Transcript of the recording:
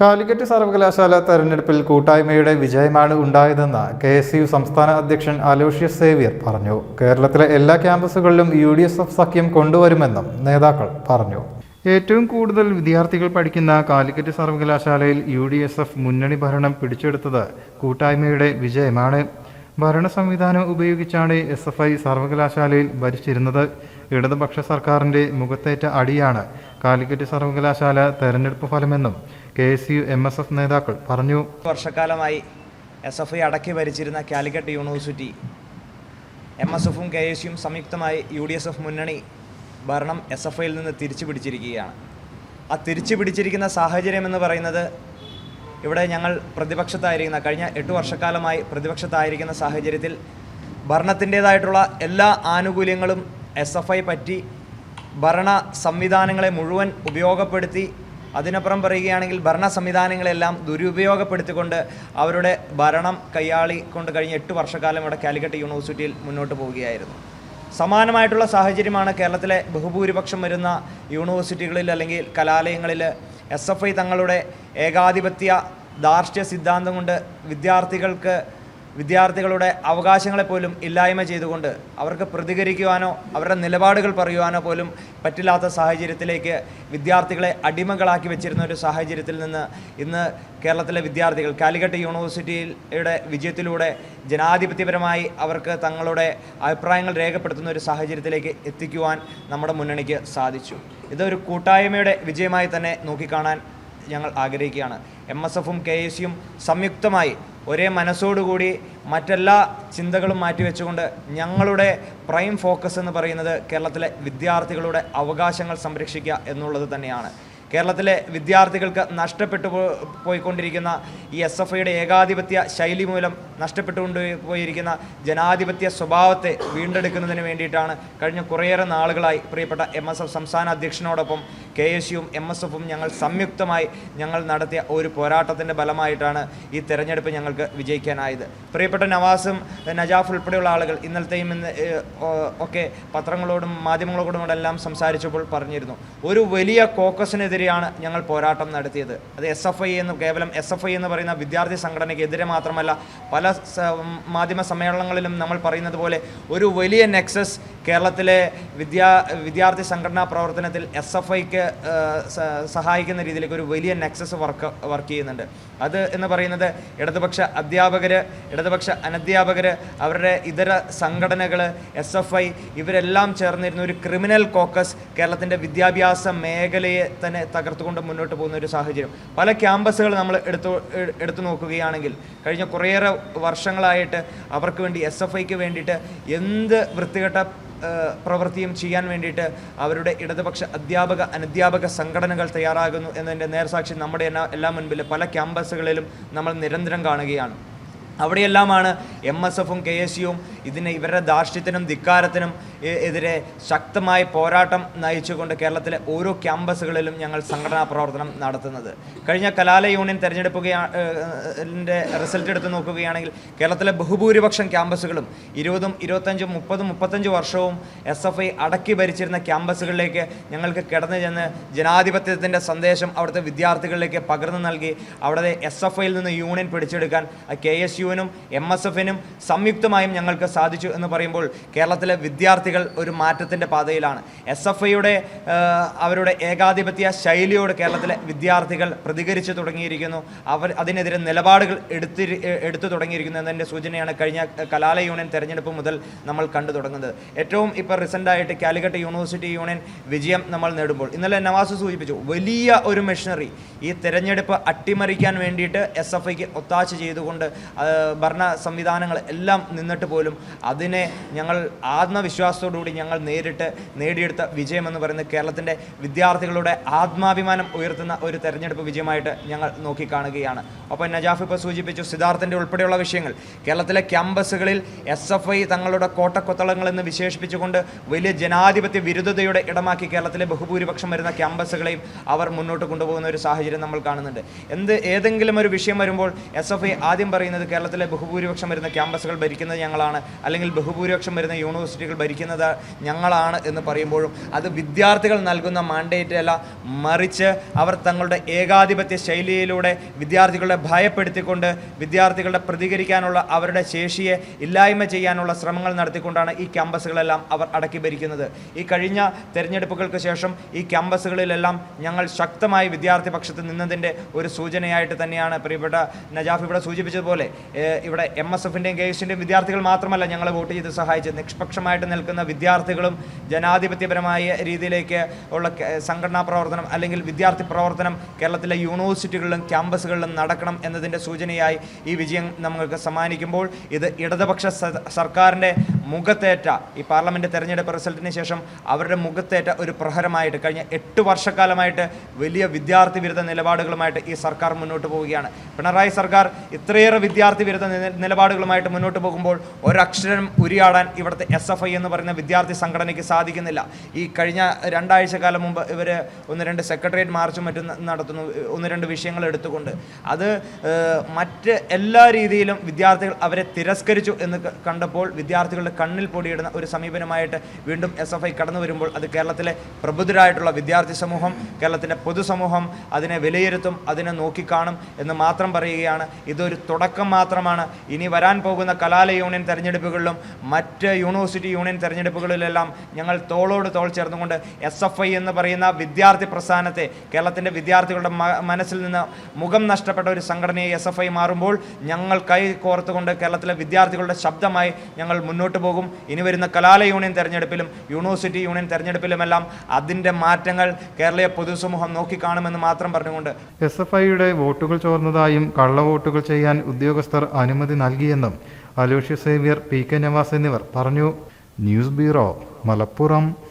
കാലിക്കറ്റ് സർവകലാശാല തെരഞ്ഞെടുപ്പിൽ കൂട്ടായ്മയുടെ വിജയമാണ് ഉണ്ടായതെന്ന് കെ എസ് യു സംസ്ഥാന അധ്യക്ഷൻ അലോഷ്യസ് സേവിയർ പറഞ്ഞു. കേരളത്തിലെ എല്ലാ ക്യാമ്പസുകളിലും യു ഡി എസ് എഫ് സഖ്യം കൊണ്ടുവരുമെന്നും നേതാക്കൾ പറഞ്ഞു. ഏറ്റവും കൂടുതൽ വിദ്യാർത്ഥികൾ പഠിക്കുന്ന കാലിക്കറ്റ് സർവകലാശാലയിൽ യു ഡി എസ് എഫ് മുന്നണി ഭരണം പിടിച്ചെടുത്തത് കൂട്ടായ്മയുടെ വിജയമാണ്. ഭരണ സംവിധാനം ഉപയോഗിച്ചാണ് എസ് എഫ് ഐ സർവകലാശാലയിൽ ഭരിച്ചിരുന്നത്. ഇടതുപക്ഷ സർക്കാരിന്റെ മുഖത്തേറ്റ അടിയാണ് കാലിക്കറ്റ് സർവകലാശാല തെരഞ്ഞെടുപ്പ് ഫലമെന്നും K S U M S F നേതാക്കൾ പറഞ്ഞു. വർഷക്കാലമായി എസ് എഫ് ഐ അടക്കി ഭരിച്ചിരുന്ന കാലിക്കറ്റ് യൂണിവേഴ്സിറ്റി എം എസ് എഫും കെ എസ് യും സംയുക്തമായി യു ഡി എസ് എഫ് മുന്നണി ഭരണം എസ് എഫ് ഐയിൽ നിന്ന് തിരിച്ചു പിടിച്ചിരിക്കുകയാണ് ആ തിരിച്ചു പിടിച്ചിരിക്കുന്ന സാഹചര്യം എന്ന് പറയുന്നത് ഇവിടെ ഞങ്ങൾ പ്രതിപക്ഷത്തായിരിക്കുന്ന കഴിഞ്ഞ എട്ട് വർഷക്കാലമായി പ്രതിപക്ഷത്തായിരിക്കുന്ന സാഹചര്യത്തിൽ ഭരണത്തിന്റേതായിട്ടുള്ള എല്ലാ ആനുകൂല്യങ്ങളും എസ് എഫ് ഐ പറ്റി ഭരണ സംവിധാനങ്ങളെ മുഴുവൻ ഉപയോഗപ്പെടുത്തി അതിനപ്പുറം പറയുകയാണെങ്കിൽ ഭരണ സംവിധാനങ്ങളെല്ലാം ദുരുപയോഗപ്പെടുത്തിക്കൊണ്ട് അവരുടെ ഭരണം കൈയാളി കൊണ്ട് കഴിഞ്ഞ എട്ട് വർഷക്കാലം ഇവിടെ കാലിക്കറ്റ് യൂണിവേഴ്സിറ്റിയിൽ മുന്നോട്ട് പോവുകയായിരുന്നു. സമാനമായിട്ടുള്ള സാഹചര്യമാണ് കേരളത്തിലെ ബഹുഭൂരിപക്ഷം വരുന്ന യൂണിവേഴ്സിറ്റികളിൽ അല്ലെങ്കിൽ കലാലയങ്ങളിൽ എസ് തങ്ങളുടെ ഏകാധിപത്യ ദാർഷ്ട്യ സിദ്ധാന്തം കൊണ്ട് വിദ്യാർത്ഥികൾക്ക് വിദ്യാർത്ഥികളുടെ അവകാശങ്ങളെ പോലും ഇല്ലായ്മ ചെയ്തുകൊണ്ട് അവർക്ക് പ്രതികരിക്കുവാനോ അവരുടെ നിലപാടുകൾ പറയുവാനോ പോലും പറ്റില്ലാത്ത സാഹചര്യത്തിലേക്ക് വിദ്യാർത്ഥികളെ അടിമകളാക്കി വെച്ചിരുന്ന ഒരു സാഹചര്യത്തിൽ നിന്ന് ഇന്ന് കേരളത്തിലെ വിദ്യാർത്ഥികൾ കാലിക്കറ്റ് യൂണിവേഴ്സിറ്റിയുടെ വിജയത്തിലൂടെ ജനാധിപത്യപരമായി അവർക്ക് തങ്ങളുടെ അഭിപ്രായങ്ങൾ രേഖപ്പെടുത്തുന്ന ഒരു സാഹചര്യത്തിലേക്ക് എത്തിക്കുവാൻ നമ്മുടെ മുന്നണിക്ക് സാധിച്ചു. ഇതൊരു കൂട്ടായ്മയുടെ വിജയമായി തന്നെ നോക്കിക്കാണാൻ ഞങ്ങൾ ആഗ്രഹിക്കുകയാണ്. എം എസ് എഫും കെ എസ് യും സംയുക്തമായി ഒരേ മനസ്സോടുകൂടി മറ്റെല്ലാ ചിന്തകളും മാറ്റിവെച്ചുകൊണ്ട് ഞങ്ങളുടെ പ്രൈം ഫോക്കസ് എന്ന് പറയുന്നത് കേരളത്തിലെ വിദ്യാർത്ഥികളുടെ അവകാശങ്ങൾ സംരക്ഷിക്കുക എന്നുള്ളത് തന്നെയാണ്. കേരളത്തിലെ വിദ്യാർത്ഥികൾക്ക് നഷ്ടപ്പെട്ടു പോയിക്കൊണ്ടിരിക്കുന്ന ഈ എസ് എഫ് ഐയുടെ ഏകാധിപത്യ ശൈലി മൂലം നഷ്ടപ്പെട്ടുകൊണ്ട് പോയിരിക്കുന്ന ജനാധിപത്യ സ്വഭാവത്തെ വീണ്ടെടുക്കുന്നതിന് വേണ്ടിയിട്ടാണ് കഴിഞ്ഞ കുറേയേറെ നാളുകളായി പ്രിയപ്പെട്ട എം എസ് എഫ് സംസ്ഥാന അധ്യക്ഷനോടൊപ്പം കെ എസ് യുവും എം എസ് എഫും ഞങ്ങൾ സംയുക്തമായി ഞങ്ങൾ നടത്തിയ ഒരു പോരാട്ടത്തിന്റെ ഫലമായിട്ടാണ് ഈ തെരഞ്ഞെടുപ്പ് ഞങ്ങൾക്ക് വിജയിക്കാനായത്. പ്രിയപ്പെട്ട നവാസും നജാഫ് ഉൾപ്പെടെയുള്ള ആളുകൾ ഇന്നലത്തെയും ഇന്ന് ഒക്കെ പത്രങ്ങളോടും മാധ്യമങ്ങളോടും എല്ലാം സംസാരിച്ചപ്പോൾ പറഞ്ഞിരുന്നു. ഒരു വലിയ കോക്കസിനെതിരെയാണ് ഞങ്ങൾ പോരാട്ടം നടത്തിയത്. അത് എസ് എഫ് ഐ എന്ന് കേവലം എസ് എഫ് ഐ എന്ന് പറയുന്ന വിദ്യാർത്ഥി സംഘടനയ്ക്ക് എതിരെ മാത്രമല്ല പല മാധ്യമ സമ്മേളനങ്ങളിലും നമ്മൾ പറയുന്നത് പോലെ ഒരു വലിയ നെക്സസ് കേരളത്തിലെ വിദ്യാ വിദ്യാർത്ഥി സംഘടനാ പ്രവർത്തനത്തിൽ എസ് എഫ് ഐക്ക് സഹായിക്കുന്ന രീതിയിലേക്ക് ഒരു വലിയ നെക്സസ് വർക്ക് വർക്ക് ചെയ്യുന്നുണ്ട്. അത് എന്ന് പറയുന്നത് ഇടതുപക്ഷ അധ്യാപകർ ഇടതുപക്ഷ അനധ്യാപകർ അവരുടെ ഇതര സംഘടനകൾ എസ് എഫ് ഐ ഇവരെല്ലാം ചേർന്നിരുന്ന ഒരു ക്രിമിനൽ കോക്കസ് കേരളത്തിന്റെ വിദ്യാഭ്യാസ മേഖലയെ തന്നെ തകർത്തുകൊണ്ട് മുന്നോട്ട് പോകുന്ന ഒരു സാഹചര്യം. പല ക്യാമ്പസുകൾ നമ്മൾ എടുത്തു എടുത്തു നോക്കുകയാണെങ്കിൽ കഴിഞ്ഞ കുറേയേറെ വർഷങ്ങളായിട്ട് അവർക്ക് വേണ്ടി എസ് എഫ് ഐക്ക് വേണ്ടിയിട്ട് എന്ത് വൃത്തികെട്ട പ്രവൃത്തിയും ചെയ്യാൻ വേണ്ടിയിട്ട് അവരുടെ ഇടതുപക്ഷ അധ്യാപക അനധ്യാപക സംഘടനകൾ തയ്യാറാകുന്നു എന്നതിന്റെ നേർസാക്ഷി നമ്മുടെ എല്ലാ മുൻപിൽ പല ക്യാമ്പസുകളിലും നമ്മൾ നിരന്തരം കാണുകയാണ്. അവിടെയെല്ലാമാണ് എം എസ് എഫും കെ എസ് യുവും ഇതിന് ഇവരുടെ ധാർഷ്ട്യത്തിനും ധിക്കാരത്തിനും എതിരെ ശക്തമായ പോരാട്ടം നയിച്ചുകൊണ്ട് കേരളത്തിലെ ഓരോ ക്യാമ്പസുകളിലും ഞങ്ങൾ സംഘടനാ പ്രവർത്തനം നടത്തുന്നത്. കഴിഞ്ഞ കലാലയ യൂണിയൻ തെരഞ്ഞെടുപ്പുകയാന്റെ റിസൾട്ട് എടുത്ത് നോക്കുകയാണെങ്കിൽ കേരളത്തിലെ ബഹുഭൂരിപക്ഷം ക്യാമ്പസുകളും ഇരുപതും ഇരുപത്തഞ്ചും മുപ്പതും മുപ്പത്തഞ്ച് വർഷവും എസ് എഫ് ഐ അടക്കി ഭരിച്ചിരുന്ന ക്യാമ്പസുകളിലേക്ക് ഞങ്ങൾക്ക് കിടന്നു ചെന്ന് ജനാധിപത്യത്തിന്റെ സന്ദേശം അവിടുത്തെ വിദ്യാർത്ഥികളിലേക്ക് പകർന്നു നൽകി. അവിടെ എസ് എഫ് ഐയിൽ നിന്ന് യൂണിയൻ പിടിച്ചെടുക്കാൻ കെ എസ് യുവിനും എം എസ് എഫിനും സംയുക്തമായും ഞങ്ങൾക്ക് സാധിച്ചു എന്ന് പറയുമ്പോൾ കേരളത്തിലെ വിദ്യാർത്ഥികൾ ഒരു മാറ്റത്തിന്റെ പാതയിലാണ്. എസ് എഫ് ഐയുടെ അവരുടെ ഏകാധിപത്യ ശൈലിയോട് കേരളത്തിലെ വിദ്യാർത്ഥികൾ പ്രതികരിച്ചു തുടങ്ങിയിരിക്കുന്നു. അവർ അതിനെതിരെ നിലപാടുകൾ എടുത്തി എടുത്തു തുടങ്ങിയിരിക്കുന്നു എന്നതിന്റെ സൂചനയാണ് കഴിഞ്ഞ കലാലയ യൂണിയൻ തെരഞ്ഞെടുപ്പ് മുതൽ നമ്മൾ കണ്ടു തുടങ്ങുന്നത്. ഏറ്റവും ഇപ്പോൾ റിസന്റായിട്ട് കാലിക്കറ്റ് യൂണിവേഴ്സിറ്റി യൂണിയൻ വിജയം നമ്മൾ നേടുമ്പോൾ ഇന്നലെ നവാസ് സൂചിപ്പിച്ചു വലിയ ഒരു മെഷീനറി ഈ തെരഞ്ഞെടുപ്പ് അട്ടിമറിക്കാൻ വേണ്ടിയിട്ട് എസ് എഫ് ഐക്ക് ഒത്താശ ചെയ്തുകൊണ്ട് ഭരണ സംവിധാനങ്ങൾ എല്ലാം നിന്നിട്ട് പോലും അതിനെ ഞങ്ങൾ ആത്മവിശ്വാസത്തോടുകൂടി ഞങ്ങൾ നേരിട്ട് നേടിയെടുത്ത വിജയമെന്ന് പറയുന്നത് കേരളത്തിന്റെ വിദ്യാർത്ഥികളുടെ ആത്മാഭിമാനം ഉയർത്തുന്ന ഒരു തെരഞ്ഞെടുപ്പ് വിജയമായിട്ട് ഞങ്ങൾ നോക്കിക്കാണുകയാണ്. അപ്പോൾ നജാഫ് ഇപ്പോൾ സൂചിപ്പിച്ചു സിദ്ധാർത്ഥന്റെ ഉൾപ്പെടെയുള്ള വിഷയങ്ങൾ. കേരളത്തിലെ ക്യാമ്പസുകളിൽ എസ് എഫ് ഐ തങ്ങളുടെ കോട്ടക്കൊത്തളങ്ങൾ എന്ന് വിശേഷിപ്പിച്ചുകൊണ്ട് വലിയ ജനാധിപത്യ വിരുദ്ധതയുടെ ഇടമാക്കി കേരളത്തിലെ ബഹുഭൂരിപക്ഷം വരുന്ന ക്യാമ്പസുകളെയും അവർ മുന്നോട്ട് കൊണ്ടുപോകുന്ന ഒരു സാഹചര്യം നമ്മൾ കാണുന്നുണ്ട്. എന്ത് ഏതെങ്കിലും ഒരു വിഷയം വരുമ്പോൾ എസ് എഫ് ഐ ആദ്യം പറയുന്നത് കേരളത്തിലെ ബഹുഭൂരിപക്ഷം വരുന്ന ക്യാമ്പസുകൾ ഭരിക്കുന്നത് ഞങ്ങളാണ്. അല്ലെങ്കിൽ ബഹുഭൂരിപക്ഷം വരുന്ന യൂണിവേഴ്സിറ്റികൾ ഭരിക്കുന്നത് ഞങ്ങളാണ് എന്ന് പറയുമ്പോഴും അത് വിദ്യാർത്ഥികൾ നൽകുന്ന മാൻഡേറ്റ് അല്ല മറിച്ച് അവർ തങ്ങളുടെ ഏകാധിപത്യ ശൈലിയിലൂടെ വിദ്യാർത്ഥികളെ ഭയപ്പെടുത്തിക്കൊണ്ട് വിദ്യാർത്ഥികളുടെ പ്രതികരിക്കാനുള്ള അവരുടെ ശേഷിയെ ഇല്ലായ്മ ചെയ്യാനുള്ള ശ്രമങ്ങൾ നടത്തിക്കൊണ്ടാണ് ഈ ക്യാമ്പസുകളെല്ലാം അവർ അടക്കി ഭരിക്കുന്നത്. ഈ കഴിഞ്ഞ തെരഞ്ഞെടുപ്പുകൾക്ക് ശേഷം ഈ ക്യാമ്പസുകളിലെല്ലാം ഞങ്ങൾ ശക്തമായി വിദ്യാർത്ഥി പക്ഷത്ത് നിന്നതിന്റെ ഒരു സൂചനയായിട്ട് തന്നെയാണ്. പ്രിയപ്പെട്ട നജാഫ് ഇവിടെ സൂചിപ്പിച്ചതുപോലെ ഇവിടെ എം എസ് എഫിന്റെയും കെ എസിന്റെയും വിദ്യാർത്ഥികൾ മാത്രമല്ല ഞങ്ങളെ വോട്ട് ചെയ്ത് സഹായിച്ചത് നിഷ്പക്ഷമായിട്ട് നിൽക്കുന്ന വിദ്യാർത്ഥികളും ജനാധിപത്യപരമായ രീതിയിലേക്ക് ഉള്ള സംഘടനാ പ്രവർത്തനം അല്ലെങ്കിൽ വിദ്യാർത്ഥി പ്രവർത്തനം കേരളത്തിലെ യൂണിവേഴ്സിറ്റികളിലും ക്യാമ്പസുകളിലും നടക്കണം എന്നതിന്റെ സൂചനയായി ഈ വിജയം നമ്മൾക്ക് സമ്മാനിക്കുമ്പോൾ ഇത് ഇടതുപക്ഷ സർക്കാരിന്റെ മുഖത്തേറ്റ ഈ പാർലമെന്റ് തെരഞ്ഞെടുപ്പ് റിസൾട്ടിന് ശേഷം അവരുടെ മുഖത്തേറ്റ ഒരു പ്രഹരമായിട്ട് കഴിഞ്ഞ എട്ട് വർഷക്കാലമായിട്ട് വലിയ വിദ്യാർത്ഥി വിരുദ്ധ നിലപാടുകളുമായിട്ട് ഈ സർക്കാർ മുന്നോട്ട് പോവുകയാണ്. പിണറായി സർക്കാർ ഇത്രയേറെ വിദ്യാർത്ഥി വിരുദ്ധ നില- നിലപാടുകളുമായിട്ട് മുന്നോട്ട് പോകുമ്പോൾ ഒരക്ഷരം ഉരിയാടാൻ ഇവിടുത്തെ എസ് എഫ് ഐ എന്ന് പറയുന്ന വിദ്യാർത്ഥി സംഘടനയ്ക്ക് സാധിക്കുന്നില്ല. ഈ കഴിഞ്ഞ രണ്ടാഴ്ച കാലം മുമ്പ് ഇവർ ഒന്ന് രണ്ട് സെക്രട്ടേറിയറ്റ് മാർച്ചും മറ്റും നടത്തുന്നു. ഒന്ന് രണ്ട് വിഷയങ്ങൾ എടുത്തുകൊണ്ട്. അത് മറ്റ് എല്ലാ രീതിയിലും വിദ്യാർത്ഥികൾ അവരെ തിരസ്കരിച്ചു എന്ന് കണ്ടപ്പോൾ വിദ്യാർത്ഥികളുടെ കണ്ണിൽ പൊടിയിടുന്ന ഒരു സമീപനമായിട്ട് വീണ്ടും എസ് എഫ് ഐ കടന്നു വരുമ്പോൾ അത് കേരളത്തിലെ പ്രബുദ്ധരായിട്ടുള്ള വിദ്യാർത്ഥി സമൂഹം കേരളത്തിന്റെ പൊതുസമൂഹം അതിനെ വിലയിരുത്തും അതിനെ നോക്കിക്കാണും എന്ന് മാത്രം പറയുകയാണ്. ഇതൊരു തുടക്കം മാത്രമാണ്. ഇനി വരാൻ പോകുന്ന കലാലയ യൂണിയൻ തെരഞ്ഞെടുപ്പുകളിലും മറ്റ് യൂണിവേഴ്സിറ്റി യൂണിയൻ തെരഞ്ഞെടുപ്പുകളിലെല്ലാം ഞങ്ങൾ തോളോട് തോൾ ചേർന്നുകൊണ്ട് എസ് എഫ് ഐ എന്ന് പറയുന്ന വിദ്യാർത്ഥി പ്രസ്ഥാനത്തെ കേരളത്തിന്റെ വിദ്യാർത്ഥികളുടെ മനസ്സിൽ നിന്ന് മുഖം നഷ്ടപ്പെട്ട ഒരു സംഘടനയെ എസ് എഫ് ഐ മാറുമ്പോൾ ഞങ്ങൾ കൈ കോർത്തുകൊണ്ട് കേരളത്തിലെ വിദ്യാർത്ഥികളുടെ ശബ്ദമായി ഞങ്ങൾ മുന്നോട്ട് പോകും. ഇനി വരുന്ന കലാലയ യൂണിയൻ തെരഞ്ഞെടുപ്പിലും യൂണിവേഴ്സിറ്റി യൂണിയൻ തെരഞ്ഞെടുപ്പിലുമെല്ലാം അതിന്റെ മാറ്റങ്ങൾ കേരളീയ പൊതുസമൂഹം നോക്കിക്കാണുമെന്ന് മാത്രം പറഞ്ഞുകൊണ്ട് എസ് എഫ് ഐയുടെ വോട്ടുകൾ ചോർന്നതായും കള്ളവോട്ടുകൾ ചെയ്യാൻ ഉദ്യോഗസ്ഥർ അനുമതി നൽകിയെന്നും അലോഷ്യസ് സേവ്യർ പി കെ നവാസ് എന്നിവർ പറഞ്ഞു. News bureau Malappuram.